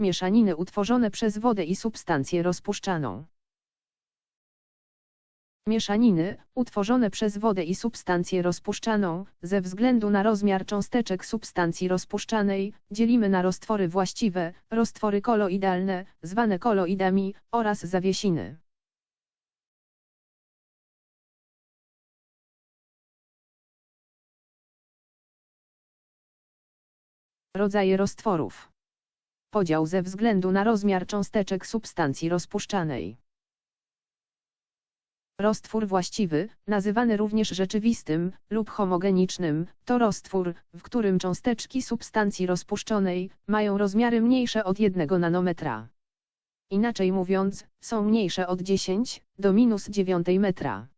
Mieszaniny utworzone przez wodę i substancję rozpuszczaną. Mieszaniny, utworzone przez wodę i substancję rozpuszczaną, ze względu na rozmiar cząsteczek substancji rozpuszczanej, dzielimy na roztwory właściwe, roztwory koloidalne, zwane koloidami, oraz zawiesiny. Rodzaje roztworów. Podział ze względu na rozmiar cząsteczek substancji rozpuszczanej. Roztwór właściwy, nazywany również rzeczywistym lub homogenicznym, to roztwór, w którym cząsteczki substancji rozpuszczonej mają rozmiary mniejsze od 1 nanometra. Inaczej mówiąc, są mniejsze od 10 do minus 9 metra.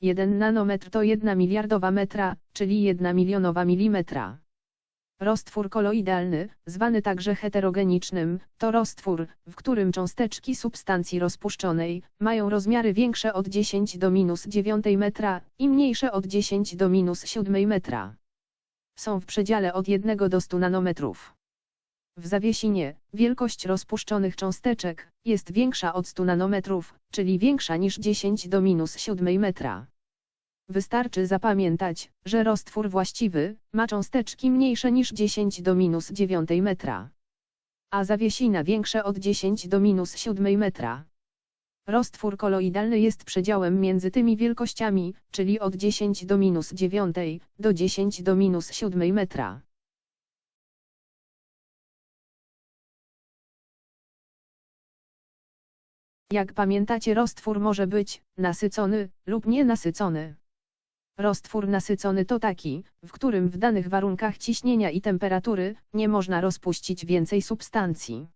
1 nanometr to 1 miliardowa metra, czyli 1 milionowa milimetra. Roztwór koloidalny, zwany także heterogenicznym, to roztwór, w którym cząsteczki substancji rozpuszczonej mają rozmiary większe od 10 do minus 9 metra i mniejsze od 10 do minus 7 metra. Są w przedziale od 1 do 100 nanometrów. W zawiesinie, wielkość rozpuszczonych cząsteczek jest większa od 100 nanometrów, czyli większa niż 10 do minus 7 metra. Wystarczy zapamiętać, że roztwór właściwy ma cząsteczki mniejsze niż 10 do minus 9 metra. A zawiesina większe od 10 do minus 7 metra. Roztwór koloidalny jest przedziałem między tymi wielkościami, czyli od 10 do minus 9 do 10 do minus 7 metra. Jak pamiętacie roztwór może być nasycony lub nienasycony. Roztwór nasycony to taki, w którym w danych warunkach ciśnienia i temperatury nie można rozpuścić więcej substancji.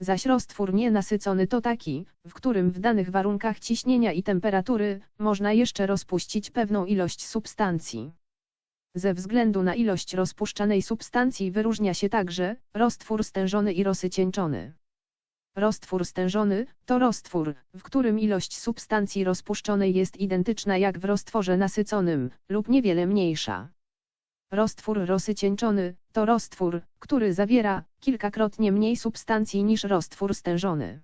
Zaś roztwór nienasycony to taki, w którym w danych warunkach ciśnienia i temperatury można jeszcze rozpuścić pewną ilość substancji. Ze względu na ilość rozpuszczanej substancji wyróżnia się także roztwór stężony i rozcieńczony. Roztwór stężony to roztwór, w którym ilość substancji rozpuszczonej jest identyczna jak w roztworze nasyconym, lub niewiele mniejsza. Roztwór rozcieńczony to roztwór, który zawiera kilkakrotnie mniej substancji niż roztwór stężony.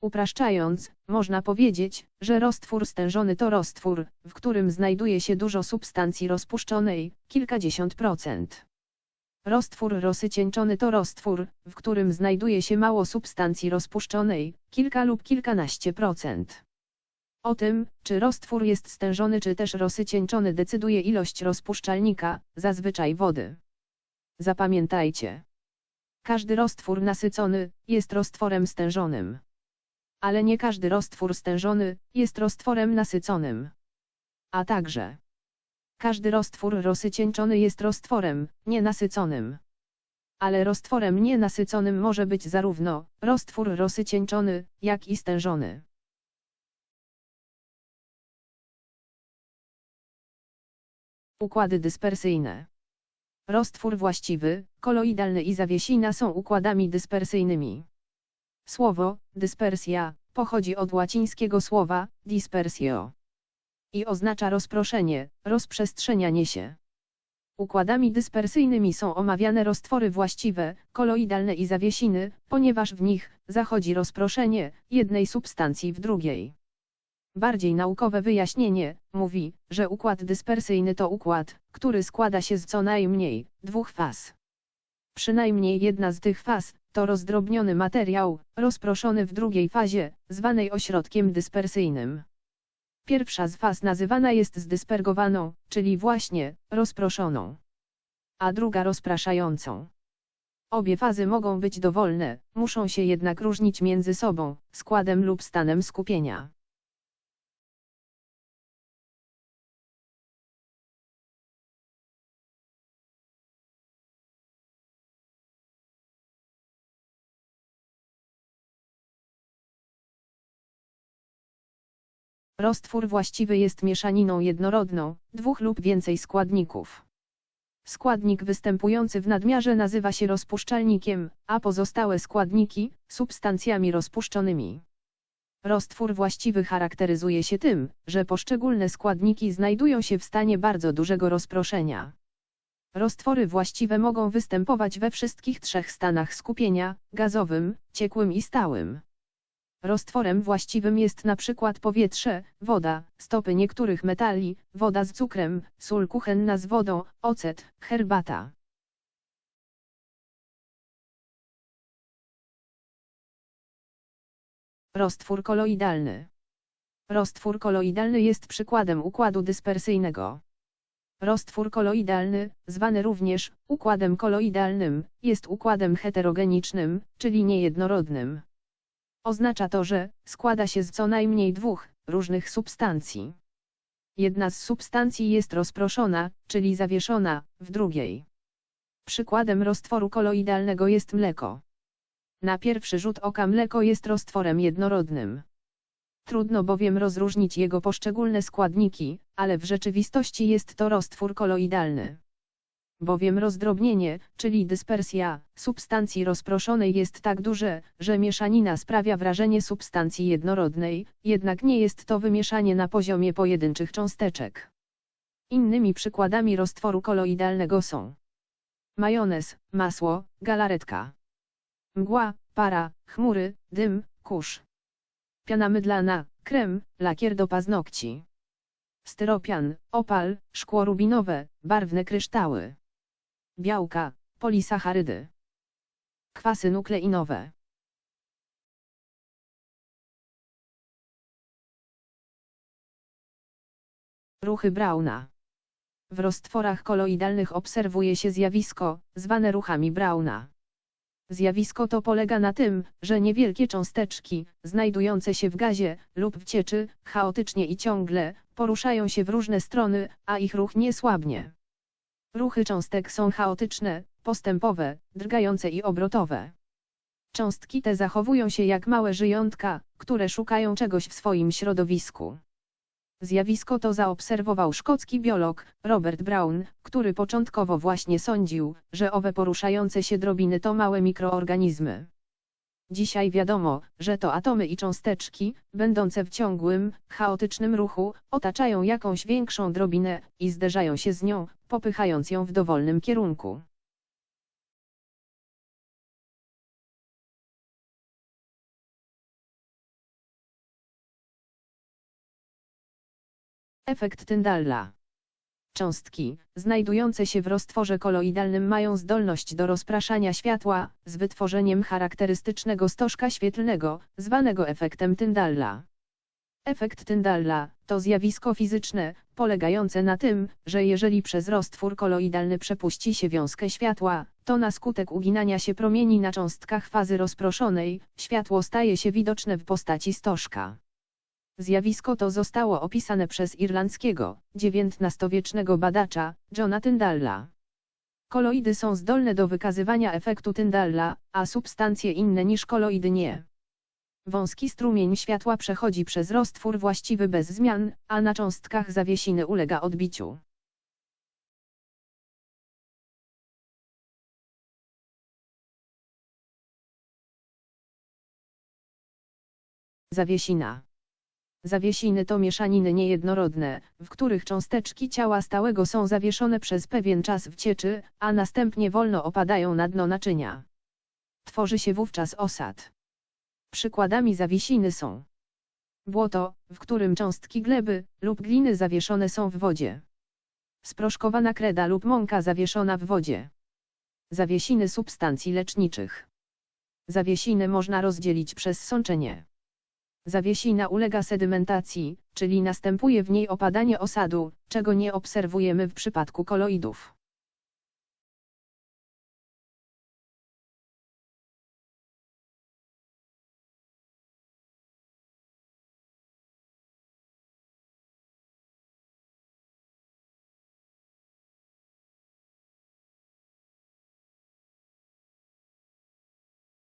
Upraszczając, można powiedzieć, że roztwór stężony to roztwór, w którym znajduje się dużo substancji rozpuszczonej, kilkadziesiąt procent. Roztwór rozcieńczony to roztwór, w którym znajduje się mało substancji rozpuszczonej, kilka lub kilkanaście procent. O tym, czy roztwór jest stężony czy też rozcieńczony decyduje ilość rozpuszczalnika, zazwyczaj wody. Zapamiętajcie. Każdy roztwór nasycony jest roztworem stężonym. Ale nie każdy roztwór stężony jest roztworem nasyconym. A także każdy roztwór rozcieńczony jest roztworem nienasyconym. Ale roztworem nienasyconym może być zarówno roztwór rozcieńczony, jak i stężony. Układy dyspersyjne. Roztwór właściwy, koloidalny i zawiesina są układami dyspersyjnymi. Słowo dyspersja pochodzi od łacińskiego słowa dispersio i oznacza rozproszenie, rozprzestrzenianie się. Układami dyspersyjnymi są omawiane roztwory właściwe, koloidalne i zawiesiny, ponieważ w nich zachodzi rozproszenie jednej substancji w drugiej. Bardziej naukowe wyjaśnienie mówi, że układ dyspersyjny to układ, który składa się z co najmniej dwóch faz. Przynajmniej jedna z tych faz to rozdrobniony materiał, rozproszony w drugiej fazie, zwanej ośrodkiem dyspersyjnym. Pierwsza z faz nazywana jest zdyspergowaną, czyli właśnie, rozproszoną. A druga rozpraszającą. Obie fazy mogą być dowolne, muszą się jednak różnić między sobą, składem lub stanem skupienia. Roztwór właściwy jest mieszaniną jednorodną, dwóch lub więcej składników. Składnik występujący w nadmiarze nazywa się rozpuszczalnikiem, a pozostałe składniki substancjami rozpuszczonymi. Roztwór właściwy charakteryzuje się tym, że poszczególne składniki znajdują się w stanie bardzo dużego rozproszenia. Roztwory właściwe mogą występować we wszystkich trzech stanach skupienia, gazowym, ciekłym i stałym. Roztworem właściwym jest na przykład powietrze, woda, stopy niektórych metali, woda z cukrem, sól kuchenna z wodą, ocet, herbata. Roztwór koloidalny. Roztwór koloidalny jest przykładem układu dyspersyjnego. Roztwór koloidalny, zwany również układem koloidalnym, jest układem heterogenicznym, czyli niejednorodnym. Oznacza to, że składa się z co najmniej dwóch różnych substancji. Jedna z substancji jest rozproszona, czyli zawieszona, w drugiej. Przykładem roztworu koloidalnego jest mleko. Na pierwszy rzut oka mleko jest roztworem jednorodnym. Trudno bowiem rozróżnić jego poszczególne składniki, ale w rzeczywistości jest to roztwór koloidalny. Bowiem rozdrobnienie, czyli dyspersja, substancji rozproszonej jest tak duże, że mieszanina sprawia wrażenie substancji jednorodnej, jednak nie jest to wymieszanie na poziomie pojedynczych cząsteczek. Innymi przykładami roztworu koloidalnego są majonez, masło, galaretka, mgła, para, chmury, dym, kurz piana mydlana, krem, lakier do paznokci. Styropian, opal, szkło rubinowe, barwne kryształy. Białka, polisacharydy. Kwasy nukleinowe. Ruchy Brauna. W roztworach koloidalnych obserwuje się zjawisko, zwane ruchami Brauna. Zjawisko to polega na tym, że niewielkie cząsteczki, znajdujące się w gazie lub w cieczy, chaotycznie i ciągle, poruszają się w różne strony, a ich ruch nie słabnie. Ruchy cząstek są chaotyczne, postępowe, drgające i obrotowe. Cząstki te zachowują się jak małe żyjątka, które szukają czegoś w swoim środowisku. Zjawisko to zaobserwował szkocki biolog, Robert Brown, który początkowo właśnie sądził, że owe poruszające się drobiny to małe mikroorganizmy. Dzisiaj wiadomo, że to atomy i cząsteczki, będące w ciągłym, chaotycznym ruchu, otaczają jakąś większą drobinę i zderzają się z nią, popychając ją w dowolnym kierunku. Efekt Tyndalla. Cząstki, znajdujące się w roztworze koloidalnym mają zdolność do rozpraszania światła, z wytworzeniem charakterystycznego stożka świetlnego, zwanego efektem Tyndalla. Efekt Tyndalla to zjawisko fizyczne, polegające na tym, że jeżeli przez roztwór koloidalny przepuści się wiązkę światła, to na skutek uginania się promieni na cząstkach fazy rozproszonej, światło staje się widoczne w postaci stożka. Zjawisko to zostało opisane przez irlandzkiego, XIX-wiecznego badacza, Johna Tyndalla. Koloidy są zdolne do wykazywania efektu Tyndalla, a substancje inne niż koloidy nie. Wąski strumień światła przechodzi przez roztwór właściwy bez zmian, a na cząstkach zawiesiny ulega odbiciu. Zawiesina Zawiesiny to mieszaniny niejednorodne, w których cząsteczki ciała stałego są zawieszone przez pewien czas w cieczy, a następnie wolno opadają na dno naczynia. Tworzy się wówczas osad. Przykładami zawiesiny są błoto, w którym cząstki gleby lub gliny zawieszone są w wodzie. Sproszkowana kreda lub mąka zawieszona w wodzie. Zawiesiny substancji leczniczych. Zawiesiny można rozdzielić przez sączenie. Zawiesina ulega sedymentacji, czyli następuje w niej opadanie osadu, czego nie obserwujemy w przypadku koloidów.